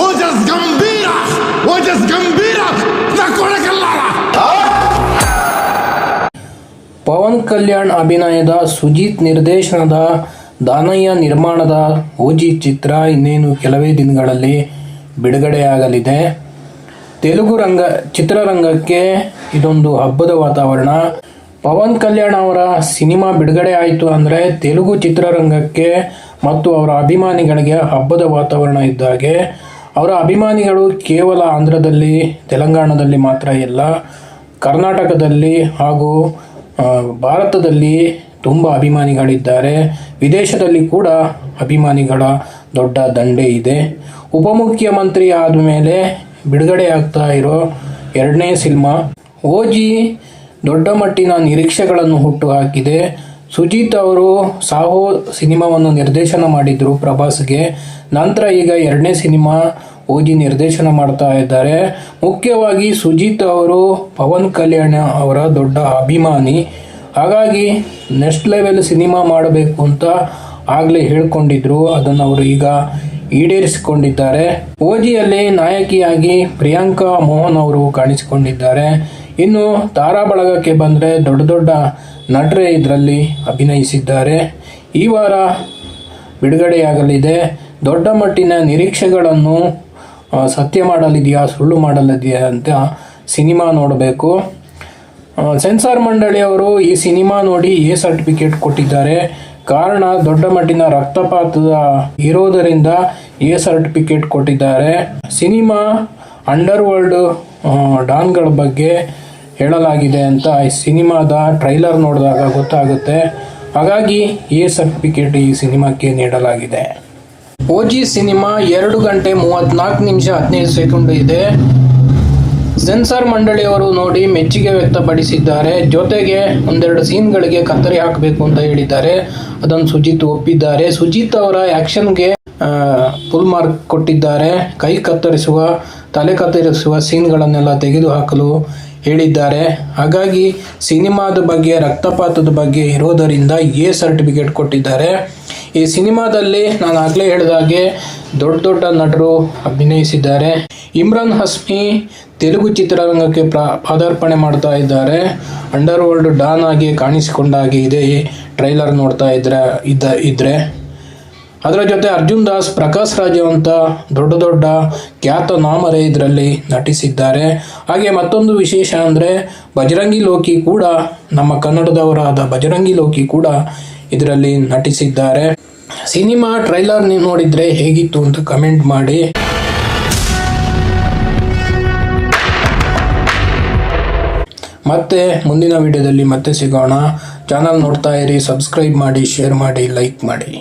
ಓಜಸ್ ಗಂಭೀರ ಓಜಸ್ ಗಂಭೀರ ಪವನ್ ಕಲ್ಯಾಣ್ ಅಭಿನಯದ ಸುಜಿತ್ ನಿರ್ದೇಶನದ ದಾನಯ್ಯ ನಿರ್ಮಾಣದ ಓಜಿ ಚಿತ್ರ ಇನ್ನೇನು ಕೆಲವೇ ದಿನಗಳಲ್ಲಿ ಬಿಡುಗಡೆಯಾಗಲಿದೆ. ತೆಲುಗು ರಂಗ, ಚಿತ್ರರಂಗಕ್ಕೆ ಇದೊಂದು ಹಬ್ಬದ ವಾತಾವರಣ. ಪವನ್ ಕಲ್ಯಾಣ್ ಅವರ ಸಿನಿಮಾ ಬಿಡುಗಡೆ ಆಯಿತು ಅಂದರೆ ತೆಲುಗು ಚಿತ್ರರಂಗಕ್ಕೆ ಮತ್ತು ಅವರ ಅಭಿಮಾನಿಗಳಿಗೆ ಹಬ್ಬದ ವಾತಾವರಣ ಇದ್ದಾಗೆ ಅವರ ಅಭಿಮಾನಿಗಳು ಕೇವಲ ಆಂಧ್ರದಲ್ಲಿ, ತೆಲಂಗಾಣದಲ್ಲಿ ಮಾತ್ರ ಇಲ್ಲ, ಕರ್ನಾಟಕದಲ್ಲಿ ಹಾಗೂ ಭಾರತದಲ್ಲಿ ತುಂಬ ಅಭಿಮಾನಿಗಳಿದ್ದಾರೆ. ವಿದೇಶದಲ್ಲಿ ಕೂಡ ಅಭಿಮಾನಿಗಳ ದೊಡ್ಡ ದಂಡೆ ಇದೆ. ಉಪಮುಖ್ಯಮಂತ್ರಿ ಆದಮೇಲೆ ಬಿಡುಗಡೆ ಆಗ್ತಾ ಇರೋ ಎರಡನೇ ಸಿನಿಮಾ, ಓಜಿ ದೊಡ್ಡ ಮಟ್ಟಿನ ನಿರೀಕ್ಷೆಗಳನ್ನು ಹುಟ್ಟುಹಾಕಿದೆ ಸುಜಿತ್ ಅವರು ಸಾಹೋ ಸಿನಿಮಾವನ್ನು ನಿರ್ದೇಶನ ಮಾಡಿದ್ರು ಪ್ರಭಾಸ್ಗೆ. ನಂತರ ಈಗ ಎರಡನೇ ಸಿನಿಮಾ ಓಜಿ ನಿರ್ದೇಶನ ಮಾಡ್ತಾ ಇದ್ದಾರೆ. ಮುಖ್ಯವಾಗಿ ಸುಜಿತ್ ಅವರು ಪವನ್ ಕಲ್ಯಾಣ ಅವರ ದೊಡ್ಡ ಅಭಿಮಾನಿ. ಹಾಗಾಗಿ ನೆಕ್ಸ್ಟ್ ಲೆವೆಲ್ ಸಿನಿಮಾ ಮಾಡಬೇಕು ಅಂತ ಆಗಲೇ ಹೇಳ್ಕೊಂಡಿದ್ರು. ಅದನ್ನು ಅವರು ಈಗ ಈಡೇರಿಸಿಕೊಂಡಿದ್ದಾರೆ. ಓಜಿಯಲ್ಲಿ ನಾಯಕಿಯಾಗಿ ಪ್ರಿಯಾಂಕಾ ಮೋಹನ್ ಅವರು ಕಾಣಿಸಿಕೊಂಡಿದ್ದಾರೆ. ಇನ್ನು ತಾರಾ ಬಳಗಕ್ಕೆ ಬಂದರೆ ದೊಡ್ಡ ದೊಡ್ಡ ನಟರೇ ಇದರಲ್ಲಿ ಅಭಿನಯಿಸಿದ್ದಾರೆ. ಈ ವಾರ ಬಿಡುಗಡೆಯಾಗಲಿದೆ. ದೊಡ್ಡ ಮಟ್ಟಿನ ನಿರೀಕ್ಷೆಗಳನ್ನು ಸತ್ಯ ಮಾಡಲಿದೆಯಾ, ಸುಳ್ಳು ಮಾಡಲಿದೆಯಾ ಅಂತ ಸಿನಿಮಾ ನೋಡಬೇಕು. ಸೆನ್ಸಾರ್ ಮಂಡಳಿಯವರು ಈ ಸಿನಿಮಾ ನೋಡಿ ಎ ಸರ್ಟಿಫಿಕೇಟ್ ಕೊಟ್ಟಿದ್ದಾರೆ. ಕಾರಣ ದೊಡ್ಡ ಮಟ್ಟಿನ ರಕ್ತಪಾತದ ಇರೋದರಿಂದ ಎ ಸರ್ಟಿಫಿಕೇಟ್ ಕೊಟ್ಟಿದ್ದಾರೆ. ಸಿನಿಮಾ ಅಂಡರ್ ವರ್ಲ್ಡ್ ಡಾನ್ಗಳ ಬಗ್ಗೆ ಹೇಳಲಾಗಿದೆ ಅಂತ ಈ ಸಿನಿಮಾದ ಟ್ರೈಲರ್ ನೋಡಿದಾಗ ಗೊತ್ತಾಗುತ್ತೆ. ಹಾಗಾಗಿ ಎ ಸರ್ಟಿಫಿಕೇಟ್ ಈ ಸಿನಿಮಾಕ್ಕೆ ನೀಡಲಾಗಿದೆ. ಓಜಿ ಸಿನಿಮಾ ಎರಡು ಗಂಟೆ ಮೂವತ್ನಾಲ್ಕು ನಿಮಿಷ ಹದಿನೈದು ಸೆಕೆಂಡ್ ಇದೆ. ಸೆನ್ಸಾರ್ ಮಂಡಳಿಯವರು ನೋಡಿ ಮೆಚ್ಚುಗೆ ವ್ಯಕ್ತಪಡಿಸಿದ್ದಾರೆ. ಜೊತೆಗೆ ಒಂದೆರಡು ಸೀನ್ಗಳಿಗೆ ಕತ್ತರಿ ಹಾಕಬೇಕು ಅಂತ ಹೇಳಿದ್ದಾರೆ. ಅದನ್ನು ಸುಜಿತ್ ಒಪ್ಪಿದ್ದಾರೆ. ಸುಜಿತ್ ಅವರ ಆ್ಯಕ್ಷನ್ಗೆ ಫುಲ್ ಮಾರ್ಕ್ ಕೊಟ್ಟಿದ್ದಾರೆ. ಕೈ ಕತ್ತರಿಸುವ, ತಲೆ ಕತ್ತರಿಸುವ ಸೀನ್ಗಳನ್ನೆಲ್ಲ ತೆಗೆದುಹಾಕಲು ಹೇಳಿದ್ದಾರೆ. ಹಾಗಾಗಿ ಸಿನಿಮಾದ ಬಗ್ಗೆ, ರಕ್ತಪಾತದ ಬಗ್ಗೆ ಇರೋದರಿಂದ ಎ ಸರ್ಟಿಫಿಕೇಟ್ ಕೊಟ್ಟಿದ್ದಾರೆ. ಈ ಸಿನಿಮಾದಲ್ಲಿ ನಾನು ಆಗಲೇ ಹೇಳಿದಾಗೆ ದೊಡ್ಡ ದೊಡ್ಡ ನಟರು ಅಭಿನಯಿಸಿದ್ದಾರೆ. ಇಮ್ರಾನ್ ಹಸ್ಮಿ ತೆಲುಗು ಚಿತ್ರರಂಗಕ್ಕೆ ಪ್ರ, ಪಾದಾರ್ಪಣೆ ಮಾಡ್ತಾ ಇದ್ದಾರೆ. ಅಂಡರ್ ವರ್ಲ್ಡ್ ಡಾನ್ ಆಗಿ ಕಾಣಿಸಿಕೊಂಡ ಹಾಗೆ ಇದೆ ಟ್ರೈಲರ್ ನೋಡ್ತಾ ಇದ್ರೆ, ಇದ್ದ ಇದ್ರೆ. ಅದರ ಜೊತೆ ಅರ್ಜುನ್ ದಾಸ್, ಪ್ರಕಾಶ್ ರಾಜ್ ಅಂತ ದೊಡ್ಡ ದೊಡ್ಡ ಖ್ಯಾತ ನಾಮರೇ ಇದರಲ್ಲಿ ನಟಿಸಿದ್ದಾರೆ. ಹಾಗೆ ಮತ್ತೊಂದು ವಿಶೇಷ ಅಂದರೆ ಬಜರಂಗಿ ಲೋಕಿ ಕೂಡ, ನಮ್ಮ ಕನ್ನಡದವರಾದ ಬಜರಂಗಿ ಲೋಕಿ ಕೂಡ ಇದರಲ್ಲಿ ನಟಿಸಿದ್ದಾರೆ. ಸಿನಿಮಾ ಟ್ರೈಲರ್ ನೀವು ನೋಡಿದರೆ ಹೇಗಿತ್ತು ಅಂತ ಕಮೆಂಟ್ ಮಾಡಿ. ಮತ್ತೆ ಮುಂದಿನ ವಿಡಿಯೋದಲ್ಲಿ ಮತ್ತೆ ಸಿಗೋಣ. ಚಾನಲ್ ನೋಡ್ತಾ ಇರಿ, ಸಬ್ಸ್ಕ್ರೈಬ್ ಮಾಡಿ, ಶೇರ್ ಮಾಡಿ, ಲೈಕ್ ಮಾಡಿ.